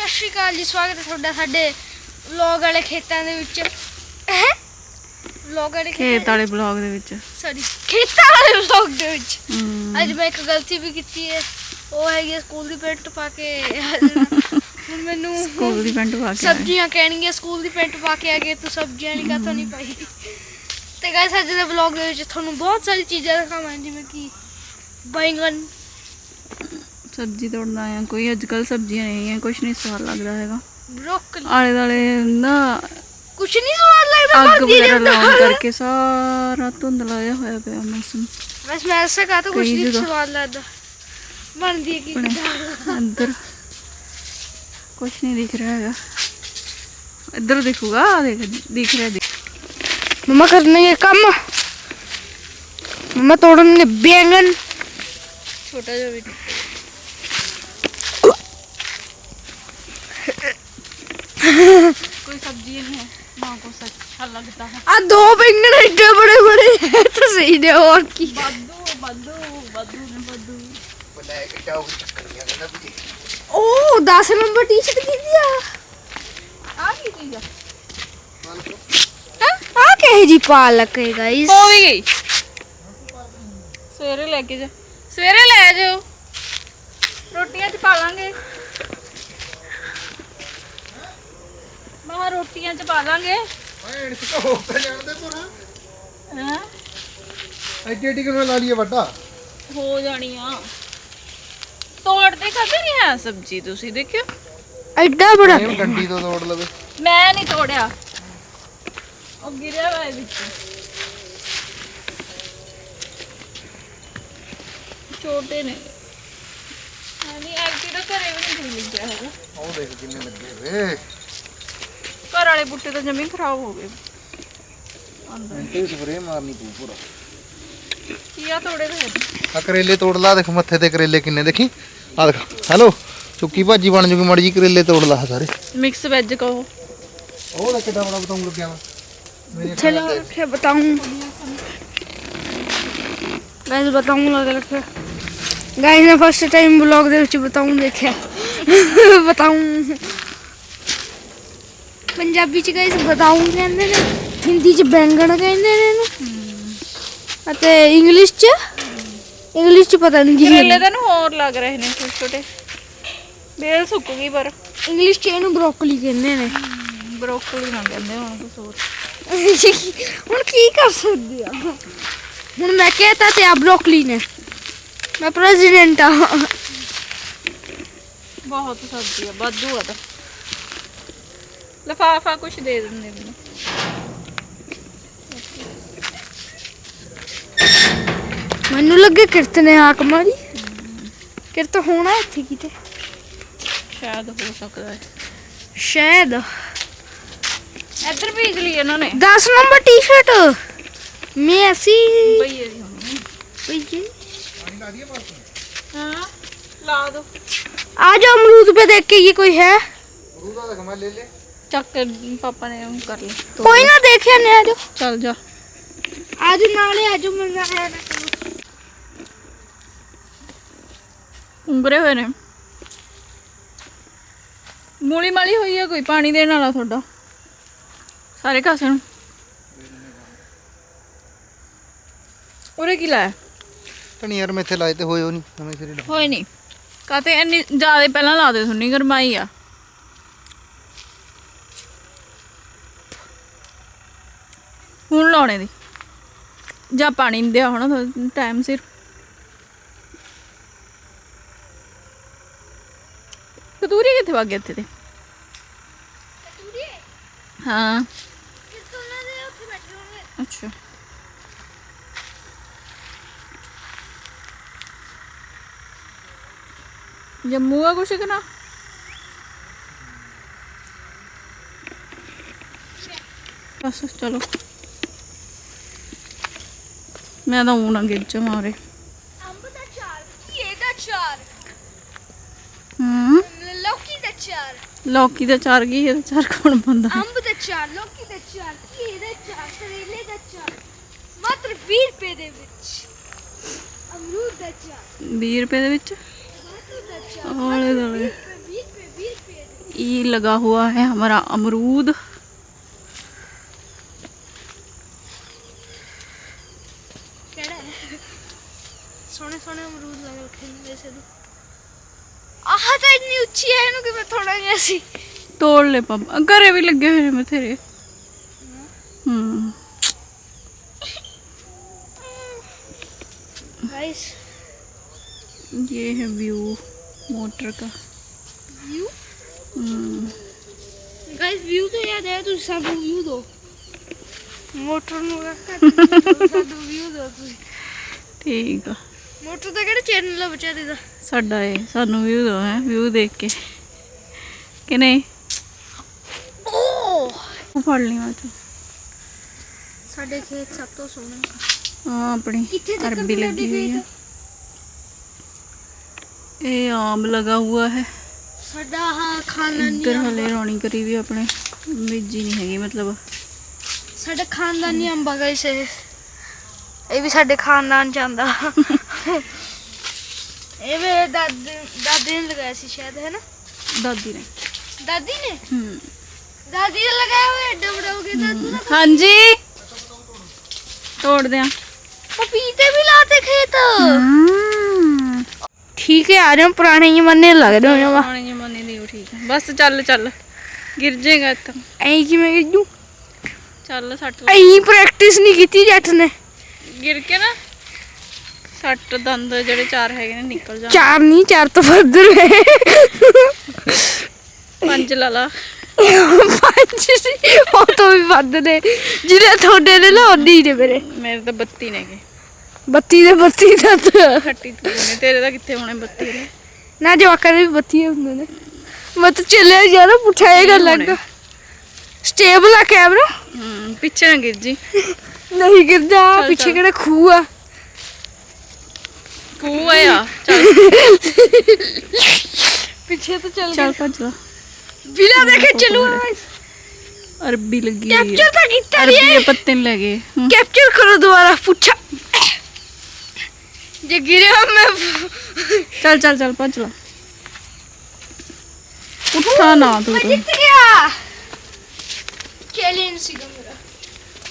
ਸਤਿ ਸ਼੍ਰੀ ਅਕਾਲ ਜੀ ਸਵਾਗਤ ਹੈ ਤੁਹਾਡਾ ਸਾਡੇ ਵਲੌਗ ਵਾਲੇ ਖੇਤਾਂ ਦੇ ਵਿੱਚ। ਹੈ? ਵਲੌਗ ਵਾਲੇ ਖੇਤ ਵਾਲੇ ਬਲੌਗ ਦੇ ਵਿੱਚ। ਸੌਰੀ ਖੇਤਾਂ ਵਾਲੇ ਵਲੌਗ ਦੇ ਵਿੱਚ। ਅੱਜ ਮੈਂ ਇੱਕ ਗਲਤੀ ਵੀ ਕੀਤੀ ਹੈ। ਉਹ ਹੈਗੀ ਹੈ ਸਕੂਲ ਦੀ ਪੈਂਟ ਪਾ ਕੇ। ਹੁਣ ਮੈਨੂੰ ਸਕੂਲ ਦੀ ਪੈਂਟ ਪਾ ਕੇ। ਸਬਜ਼ੀਆਂ ਕਹਿਣਗੀਆਂ ਸਕੂਲ ਦੀ ਪੈਂਟ ਪਾ ਕੇ ਆ ਗਏ ਤੂੰ ਸਬਜ਼ੀਆਂ ਨਹੀਂ ਕਾਤੋਂ ਨਹੀਂ ਪਾਈ। ਤੇ ਗਾਇਸ ਅੱਜ ਦੇ ਵਲੌਗ ਦੇ ਵਿੱਚ ਤੁਹਾਨੂੰ ਬਹੁਤ ਸਾਰੀ ਚੀਜ਼ਾਂ ਦਿਖਾਵਾਂ ਜਿਵੇਂ ਕਿ ਬੈਂਗਨ ਸਬਜ਼ੀ ਤੋੜਨਾ ਆ ਕੋਈ ਅੱਜ ਕੱਲ ਸਬਜ਼ੀਆਂ ਨਹੀਂ ਹੈ ਕੁਛ ਨਹੀਂ ਸਵਾਦ ਲੱਗਦਾ ਹੈਗਾ। ਬ੍ਰੋਕਲੀ। ਆਲੇ ਦਾਲੇ ਨਾ ਕੁਛ ਨਹੀਂ ਸਵਾਦ ਲੱਗਦਾ ਅੱਗ ਵਗੈਰਾ। ਲਾਉਣ ਕਰਕੇ ਸਾਰਾ ਧੁੰਦਲਾ ਜਿਹਾ ਹੋਇਆ ਪਿਆ ਮੌਸਮ। ਬਸ ਮੈਂ ਐਸਾ ਕਹਾ ਤਾਂ ਕੁਛ ਨਹੀਂ। ਸਵਾਦ ਲੱਗਦਾ। ਬਣਦੀ ਕੀ ਅੰਦਰ ਕੁਛ ਨਹੀਂ ਦਿਖ ਰਿਹਾ ਹੈਗਾ। ਇੱਧਰ ਦਿਖੂਗਾ ਦੇਖ ਦਿਖ ਰਿਹਾ ਦਿਖ। ਮਮਾ ਕਰਨਗੇ ਕੰਮ। ਮਮਾ ਤੋੜਨਗੇ ਬੈਂਗਨ ਛੋਟਾ ਜਿਹਾ ਵੀ। ਕੋਈ ਸਬਜ਼ੀ ਨਹੀਂ ਹੈ ਨਾ ਕੁਛ ਅੱਛਾ ਲੱਗਦਾ ਹੈ ਆ ਦੋ ਬੈਂਗਨ ਏਡੇ ਬੜੇ ਬੜੇ ਹੈ ਤਾਂ ਸਹੀ ਨੇ ਹੋਰ ਕੀ ਬਾਦੂ ਬਾਦੂ ਬਾਦੂ ਨੇ ਬਾਦੂ ਉਹ 10 ਨੰਬਰ ਟੀ-ਸ਼ਰਟ ਕਿਹਦੀ ਆ ਆ ਕੀ ਚੀਜ਼ ਆ ਆ ਕਹੇ ਜੀ ਪਾਲਕ ਹੈ ਗਾਇਸ ਹੋ ਵੀ ਗਈ ਸਵੇਰੇ ਲੈ ਕੇ ਜਾ ਸਵੇਰੇ ਲੈ ਜਾਓ ਰੋਟੀਆਂ ਚ ਪਾ ਲਾਂਗੇ ਮਾ ਰੋਟੀਆਂ ਚ ਪਾ ਲਾਂਗੇ। ਐਣ ਚ ਹੋ ਕੇ ਜਾਣਦੇ ਪਰ ਹਾਂ? ਐਡੀ ਐਡੀ ਕਿਵੇਂ ਲਾ ਲਈਏ ਵੱਡਾ? ਹੋ ਜਾਣੀ ਆ ਤੋੜਦੇ ਕਦੇ ਨਹੀਂ ਹੈ ਸਬਜੀ ਤੁਸੀਂ ਦੇਖਿਓ। ਐਡਾ ਬੜਾ ਇਹ ਡੰਡੀ ਤੋਂ ਤੋੜ ਲਵੇ। ਮੈਂ ਨਹੀਂ ਤੋੜਿਆ। ਉਹ ਗਿਰਿਆ ਹੋਇਆ ਵਿੱਚ। ਛੋਟੇ ਨੇ। ਨਹੀਂ ਐਕਟੀ ਤਾਂ ਘਰੇ ਵੀ ਨਹੀਂ ਲੱਗਿਆ ਹੈਗਾ। ਉਹ ਦੇਖ ਕਿੰਨੇ ਲੱਗੇ ਵੇ ਵਾਲੇ ਬੂਟੇ ਤਾਂ ਜਮੀਨ ਖਰਾਬ ਹੋ ਗਏ ਤੇ ਸਪਰੇ ਮਾਰਨੀ ਪੂ ਪੂਰਾ ਕੀਆ ਤੋੜੇ ਵੇ ਆ ਕਰੇਲੇ ਤੋੜ ਲਾ ਦੇਖ ਮੱਥੇ ਤੇ ਕਰੇਲੇ ਕਿੰਨੇ ਦੇਖੀ ਆ ਦੇਖ ਹੈਲੋ ਸੁੱਕੀ ਭਾਜੀ ਬਣ ਜੂਗੀ ਮੜੀ ਜੀ ਕਰੇਲੇ ਤੋੜ ਲਾ ਸਾਰੇ ਮਿਕਸ ਵੈਜ ਕਹੋ ਉਹ ਲੱਕੇ ਦਾ ਬੜਾ ਬਤਾਉਂ ਲੱਗਿਆ ਵਾ चलो फिर बताऊँ गाइस बताऊँ लगे लगे गाइस ने फ़र्स्ट टाइम ब्लॉग देख बताऊँ देखे बताऊँ ਪੰਜਾਬੀ ਚ ਗਾਇਸ ਬਤਾऊं ਕਹਿੰਦੇ ਨੇ ਹਿੰਦੀ ਚ ਬੈਂਗਣ ਕਹਿੰਦੇ ਨੇ ਇਹਨੂੰ। ਅਤੇ ਇੰਗਲਿਸ਼ ਚ? ਇੰਗਲਿਸ਼ ਚ ਪਤਾ ਨਹੀਂ ਕੀ ਕਰੇਲੇ ਤਾਂ ਨੂੰ ਹੋਰ ਲੱਗ ਰਹੇ ਨੇ ਛੋਟੇ ਛੋਟੇ। ਬੇਲ ਸੁੱਕ ਗਈ ਪਰ। ਇੰਗਲਿਸ਼ ਚ ਇਹਨੂੰ ਬ੍ਰੋਕਲੀ ਕਹਿੰਦੇ ਨੇ। ਬਰੋਕਲੀ ਨਾ ਕਹਿੰਦੇ ਹੁਣ ਹੋਰ। ਹੁਣ ਕੀ ਕਰ ਸਕਦੇ ਆ? ਹੁਣ ਮੈਂ ਕਹਤਾ ਤੇ ਆ ਬ੍ਰੋਕਲੀ ਨੇ। ਮੈਂ ਪ੍ਰੈਜ਼ੀਡੈਂਟ ਆ। ਬਹੁਤ ਸਬਜ਼ੀ ਆ ਵਾਧੂ ਆ ਤਾਂ। ਲਫਾਫਾ ਕੁਛ ਦੇ ਦਿੰਦੇ ਮੈਨੂੰ ਮੈਨੂੰ ਲੱਗੇ ਕਿਰਤ ਨੇ ਹਾਕ ਮਾਰੀ ਕਿਰਤ ਹੋਣਾ ਇੱਥੇ ਕਿਤੇ ਸ਼ਾਇਦ ਹੋ ਸਕਦਾ ਹੈ ਸ਼ਾਇਦ ਇੱਧਰ ਭੇਜ ਲਈ ਇਹਨਾਂ ਨੇ 10 ਨੰਬਰ ਟੀ-ਸ਼ਰਟ ਮੈਂ ਅਸੀਂ ਬਈ ਇਹ ਹੋਣੀ ਭਈਏ ਹਾਂ ਲਾ ਦੋ ਆ ਜਾ ਅਮਰੂਦ पे देख के ये कोई है ਉਹਦਾ ਦੇਖ ਮੈਂ ਲੈ ਲੈ ਚੱਕ ਪਾਪਾ ਨੇ ਕਰ ਕੋਈ ਨਾ ਦੇਖਿਆ ਨੇ ਆਜੋ ਚੱਲ ਜਾ। ਆਜੋ ਨਾਲੇ ਆਜੋ ਮੈਂ ਉਂਗਰੇ ਹੋਏ ਨੇ। ਮੂਲੀ ਮਾਲੀ ਹੋਈ ਆ ਕੋਈ ਪਾਣੀ ਦੇਣ ਵਾਲਾ ਤੁਹਾਡਾ? ਸਾਰੇ ਕਾਸੇ ਨੂੰ। ਉਰੇ ਕੀ ਲਾਇਆ? ਧਨੀਆ ਯਾਰ ਮੈਂ ਇੱਥੇ ਲਾਏ ਹੋਏ ਉਹ ਨਹੀਂ ਹੋਏ ਨਹੀਂ ਕਾਤੇ ਇੰਨੀ ਜ਼ਿਆਦਾ ਪਹਿਲਾਂ ਲਾ ਦੇ ਸੁਣੀ ਗਰਮਾਈ ਆ। ਹੁਣ ਲਾਉਣੇ ਦੀ। ਜਾਂ ਪਾਣੀ ਨਹੀਂ ਦਿਆ ਹੋਣਾ ਟਾਈਮ ਸਿਰ। ਕਤੂਰੀ ਕਿੱਥੇ ਵਗ ਗਿਆ ਇੱਥੇ ਤੇ ਹਾਂ। ਅੱਛਾ। ਜੰਮੂ ਆ ਕੁਛ ਕਿ ਨਾ? ਬਸ ਚਲੋ। ਮੈਂ ਤਾਂ ਊਂ ਨਾ ਗਿੱਜ ਮਾਰੇ ਅੰਬ ਦਾ ਚਾਰ ਕੀ ਦਾ ਚਾਰ ਹੂੰ ਲੌਕੀ ਦਾ ਚਾਰ ਲੌਕੀ ਦਾ ਚਾਰ ਗਈ ਇਹਦਾ ਚਾਰ ਕੌਣ ਬੰਦਾ ਅੰਬ ਦਾ ਚਾਰ ਲੌਕੀ ਦਾ ਚਾਰ ਕੀ ਦਾ ਚਾਰ ਕਰੇਲੇ ਦਾ ਚਾਰ ਮਾਤਰ 20 ਰੁਪਏ ਦੇ ਵਿੱਚ ਅਮਰੂਦ ਦਾ ਚਾਰ 20 ਰੁਪਏ ਦੇ ਵਿੱਚ ਮਾਤਰ ਦਾ ਚਾਰ ਆਲੇ ਦੁਆਲੇ 20 ਰੁਪਏ 20 ਰੁਪਏ ਦੇ ये लगा हुआ है हमारा ਸੋਹਣੇ ਸੋਹਣੇ ਅਮਰੂਦ ਲੱਗ ਰੱਖੇ ਨੇ ਵੈਸੇ ਨੂੰ ਆਹ ਤਾਂ ਇੰਨੀ ਉੱਚੀ ਹੈ ਇਹਨੂੰ ਕਿਵੇਂ ਤੋੜਾਂਗੇ ਅਸੀਂ ਤੋੜ ਲੈ ਪਾਪਾ। ਘਰੇ ਵੀ ਲੱਗੇ ਹੋਏ ਨੇ ਬਥੇਰੇ। ਹੂੰ। गाइस ये है व्यू मोटर का व्यू गाइस व्यू तो याद है तुझे सब व्यू दो मोटर ਨੂੰ ਰੱਖ ਕੇ ਦੋ ਵੀਊ ਦੋ ਤੁਸੀਂ। ਠੀਕ ਆ। ਮੋਟਰ ਦਾ ਕਿਹੜਾ ਚੈਨਲ ਆ ਵਿਚਾਰੇ ਦਾ? ਸਾਡਾ ਏ ਸਾਨੂੰ ਵਿਊ ਦੋ ਹੈ ਵਿਊ ਦੇਖ ਕੇ। ਕਿ ਨਹੀਂ? ਓ ਫੜ ਲਈ ਮੈਂ ਤੂੰ। ਸਾਡੇ ਖੇਤ ਸਭ ਤੋਂ ਸੋਹਣਾ। ਹਾਂ ਆਪਣੀ ਅਰਬੀ ਲੱਗੀ ਹੋਈ ਹੈ ਇਹ ਆਮ ਲਗਾ ਹੁਆ ਹੈ। ਸਾਡਾ ਆ ਖਾਣਾ ਨਹੀਂ ਇੱਧਰ ਹਲੇ ਰੌਣੀ ਕਰੀ ਵੀ ਆਪਣੇ ਮੇਜੀ ਨਹੀਂ ਹੈਗੀ ਮਤਲਬ। ਸਾਡਾ ਖਾਨਦਾਨੀ ਅੰਬਾ ਗਾਇਸ ਇਹ ਵੀ ਸਾਡੇ ਖਾਨਦਾਨ ਚ ਆਂਦਾ ਇਹ ਮੇਰੇ ਦਾਦੇ ਦਾਦੀ ਨੇ ਲਗਾਇਆ ਸੀ ਸ਼ਾਇਦ ਹੈ ਨਾ? ਦਾਦੀ ਨੇ। ਦਾਦੀ ਨੇ? ਹੂੰ। ਦਾਦੀ ਨੇ ਲਗਾਇਆ ਹੋਇਆ ਏਡਾ ਬੜਾ ਹੋ ਗਿਆ ਦਾਦੂ ਦਾ? ਹਾਂਜੀ। ਤੋੜ ਦਿਆਂ। ਪਪੀਤੇ ਵੀ ਲਾਤੇ ਖੇਤ। ਠੀਕ ਹੈ ਆ ਰਹੇ ਪੁਰਾਣੇ ਜ਼ਮਾਨੇ ਲੱਗਦੇ ਹੋ ਜਮਾ ਪਾਣੀ ਜਮਾਨੇ ਦੀ ਉਹ ਠੀਕ ਹੈ। ਬਸ ਚੱਲ ਚੱਲ। ਗਿਰ ਜਾਏਗਾ ਇੱਥੇ ਐਂ ਕਿਵੇਂ ਗਿੱਜੂ ਚੱਲ ਸੱਟ ਲੱਗ- ਐਂ ਪ੍ਰੈਕਟਿਸ ਨਹੀਂ ਕੀਤੀ ਜੱਟ ਨੇ। ਗਿਰ ਕੇ ਨਾ। ਸੱਟ ਦੰਦ ਜਿਹੜੇ ਚਾਰ ਹੈਗੇ ਨੇ ਨਿਕਲ ਜਾਣ। ਚਾਰ ਨਹੀਂ ਚਾਰ ਤੋਂ ਵੱਧ ਰਹੇ ਪੰਜ ਲਾ ਲਾ। ਪੰਜ ਸੀ ਉਹ ਤੋਂ ਵੀ ਵੱਧ ਨੇ। ਜਿਹੜੇ ਤੁਹਾਡੇ ਨੇ ਨਾ ਉਨੀ ਨੇ ਮੇਰੇ। ਮੇਰੇ ਤਾਂ 32 ਨੇਗੇ ਬੱਤੀ ਦੇ ਬੱਤੀ ਦਾ ਤਾਂ- ਖੱਟੀ ਤੂੰ ਨੇ। ਤੇਰੇ ਦਾ ਕਿੱਥੇ ਹੋਣੇ 32 ਨੇ ਨਾ ਜਵਾਕਾਂ ਦੇ ਵੀ ਬੱਤੀ ਹੁੰਦੇ ਨੇ। ਮੈਂ ਤਾਂ ਚੱਲਿਆ ਯਾਰ ਪੁੱਠਾ ਇਹ ਗੱਲ ਲੱਗਾ। ਸਟੇਬਲ ਆ ਕੈਮਰਾ ਹੂੰ ਪਿੱਛੇ ਨਾ ਗਿਰ ਜੀ। ਨਹੀਂ ਗਿਰਦਾ ਪਿੱਛੇ। ਕਿਹੜਾ ਖੂਹ ਆ। ਕੂ ਆਇਆ ਚੱਲ ਪਿੱਛੇ ਤਾਂ ਚੱਲ ਚੱਲ ਭੱਜ ਲਾ ਬਿਨਾ ਦੇਖੇ ਚੱਲੂ ਅਰਬੀ ਲੱਗੀ ਹੋਈ ਹੈ ਕੈਪਚਰ ਤਾਂ ਕੀਤਾ ਅਰਬੀ ਨਹੀਂ ਦੇ ਪੱਤੇ ਨੀ ਲੱਗੇ ਹੂੰ। ਕੈਪਚਰ ਕਰੋ ਦੁਬਾਰਾ ਪੁੱਛਾ ਜੇ ਗਿਰਿਆ ਮੈਂ ਚੱਲ ਚੱਲ ਚੱਲ ਭੱਜ ਲਾ ਉੱਠਾ ਨਾ ਤੂੰ ਮੈਂ ਤਾਂ। ਜਿੱਤ ਗਿਆ ਚੈਲੰਜ ਸੀਗਾ ਮੇਰਾ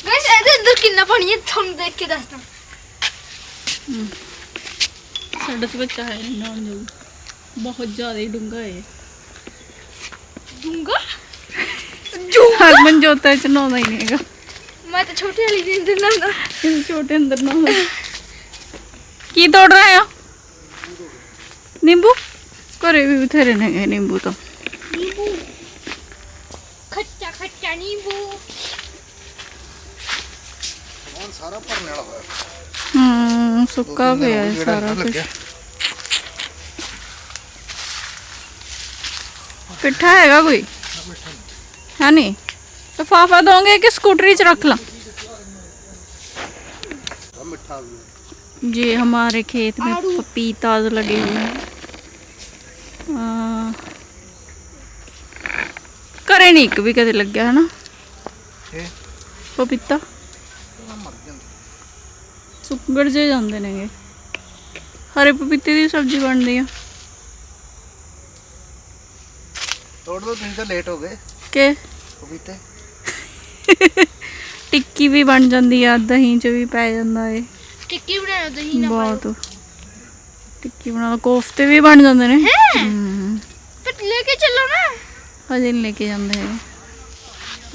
ਗਾਇਸ ਇਹਦੇ ਅੰਦਰ ਕਿੰਨਾ ਪਾਣੀ ਹੈ ਤੁਹਾਨੂੰ ਦੇਖ ਕੇ ਦੱਸਦਾ ਸਾਡਾ ਤੇ ਬੱਚਾ ਹੈ ਨੀ ਨਹਾਉਣ ਜਾਊ ਬਹੁਤ ਜ਼ਿਆਦਾ ਹੀ ਡੂੰਘਾ ਹੈ ਜੋ ਹਰਮਨ ਜੋਤਾ ਚ ਨਹਾਉਂਦਾ ਹੀ ਨਹੀਂ ਹੈਗਾ। ਮੈਂ ਤਾਂ ਛੋਟੀ ਵਾਲੀ ਦੇ ਅੰਦਰ ਨਾ ਇਹ ਛੋਟੇ ਅੰਦਰ ਨਾ ਹੋਏ ਕੀ ਤੋੜ ਰਹੇ ਹੋ? ਨਿੰਬੂ? ਘਰੇ ਵੀ ਬਥੇਰੇ ਨੇ ਨਿੰਬੂ ਤਾਂ। ਨੀਂਬੂ? ਖੱਟਾ ਖੱਟਾ ਨੀਂਬੂ। ਹੁਣ ਸਾਰਾ ਭਰਨੇ ਵਾਲਾ ਹੋਇਆ। ਹੂੰ। ਸੁੱਕਾ ਦੋ ਤਿੰਨ ਪਿਆ ਦਿਨ ਹੋ ਹੈ ਗਏ ਸਾਰਾ ਜਿਹੜਾ ਕੁਝ ਲੱਗਿਆ। ਪਿੱਠਾ ਹੈਗਾ ਕੋਈ ਹੈ ਨਹੀਂ ਲਫਾਫਾ ਦੋਗੇ ਕਿ ਸਕੂਟਰੀ ਚ रख ला ਆ ਮਿੱਠਾ ਵੀ ये हमारे खेत में आड़ू। पपीता लगे हुए हैं आ, ਘਰੇ ਨਹੀਂ ਇੱਕ ਵੀ ਕਦੇ ਲੱਗਿਆ ਹੈ ਨਾ ਸੁੱਕੜ ਜੇ ਜਾਂਦੇ ਨੇਗੇ। ਹਰੇ ਪਪੀਤੇ ਦੀ ਸਬਜ਼ੀ ਬਣਦੀ ਆ। ਤੋੜ ਦੋ ਤੁਸੀਂ ਤਾਂ ਲੇਟ ਹੋ ਗਏ। ਕਿ? ਪਪੀਤੇ। ਟਿੱਕੀ ਵੀ ਬਣ ਜਾਂਦੀ ਆ ਦਹੀਂ ਚ ਵੀ ਪੈ ਜਾਂਦਾ ਏ। ਟਿੱਕੀ ਬਣਾਇਆ ਦਹੀਂ ਨਾ ਬਹੁਤ। ਟਿੱਕੀ ਬਣਾ ਲਓ ਕੋਫਤੇ ਵੀ ਬਣ ਜਾਂਦੇ ਨੇ। ਫਿਰ ਲੈ ਕੇ ਚੱਲੋ ਨਾ। ਹਜੇ ਨੀ ਲੈ ਕੇ ਜਾਂਦੇ ਹੈਗੇ।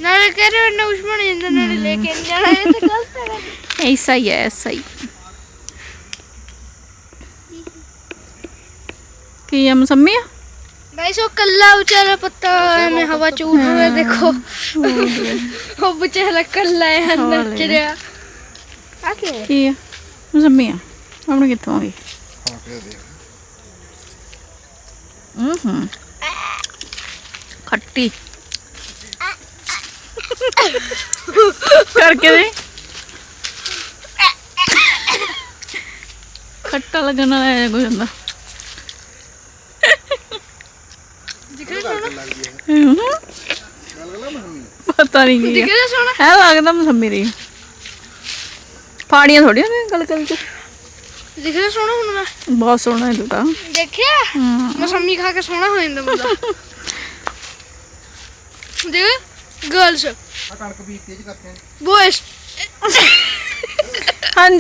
ਨਾਲੇ ਕਹਿ ਰਹੇ ਹੋ ਨੌਸ਼ ਬਣ ਜਾਂਦਾ ਨਾਲੇ ਲੈ ਕੇ ਨਹੀਂ ਜਾਣਾ ਇਹ ਤਾਂ ਗਲਤ ਹੈ É isso aí, é essa aí. ਕੀ ਆ ਮਸੰਮੀ ਗਾਇਸ ਉਹ ਕੱਲਾ ਉਚਾਰਾ ਪੱਤਾ ਐਵੇਂ ਹਵਾ ਚ ਉੱਡ ਰਿਹਾ ਦੇਖੋ ਉਹ ਬਚੇਰਾ ਕੱਲਾ ਹੈ ਅੰਦਰ ਚੜਿਆ ਆ ਕੀ ਕੀ ਆ ਮਸੰਮੀ ਆ ਆਪਣ ਕਿੱਥੋਂ ਆ ਗਈ ਹਾਂ ਕੇ ਦੇ ਹੂੰ ਹੂੰ ਖੱਟੀ ਕਰਕੇ ਦੇ ਖੱਟਾ ਲੱਗਣ ਵਾਲਾ ਹੈ ਕੋਈ ਹੁੰਦਾ ਸੋਹਣਾ ਪਤਾ ਨਹੀਂ ਕੀ ਸੋਹਣਾ ਹੈ ਲੱਗਦਾ ਮਸੰਮੀ ਰਹੀ ਫਾੜੀਆਂ ਥੋੜੀਆਂ ਨੇ ਗੱਲ ਕਰ ਕੇ ਦਿਖ ਰਿਹਾ ਸੋਹਣਾ ਹੁਣ ਮੈਂ ਬਹੁਤ ਸੋਹਣਾ ਹੈ ਤੂੰ ਤਾਂ ਦੇਖਿਆ ਮਸੰਮੀ ਖਾ ਕੇ ਸੋਹਣਾ ਹੋ ਜਾਂਦਾ ਬੰਦਾ ਦੇਖ ਗਰਲਸ ਆ ਕਣਕ ਬੀਜ ਤੇਜ ਕਰਦੇ ਬੋਇਸ ਹਾਂਜੀ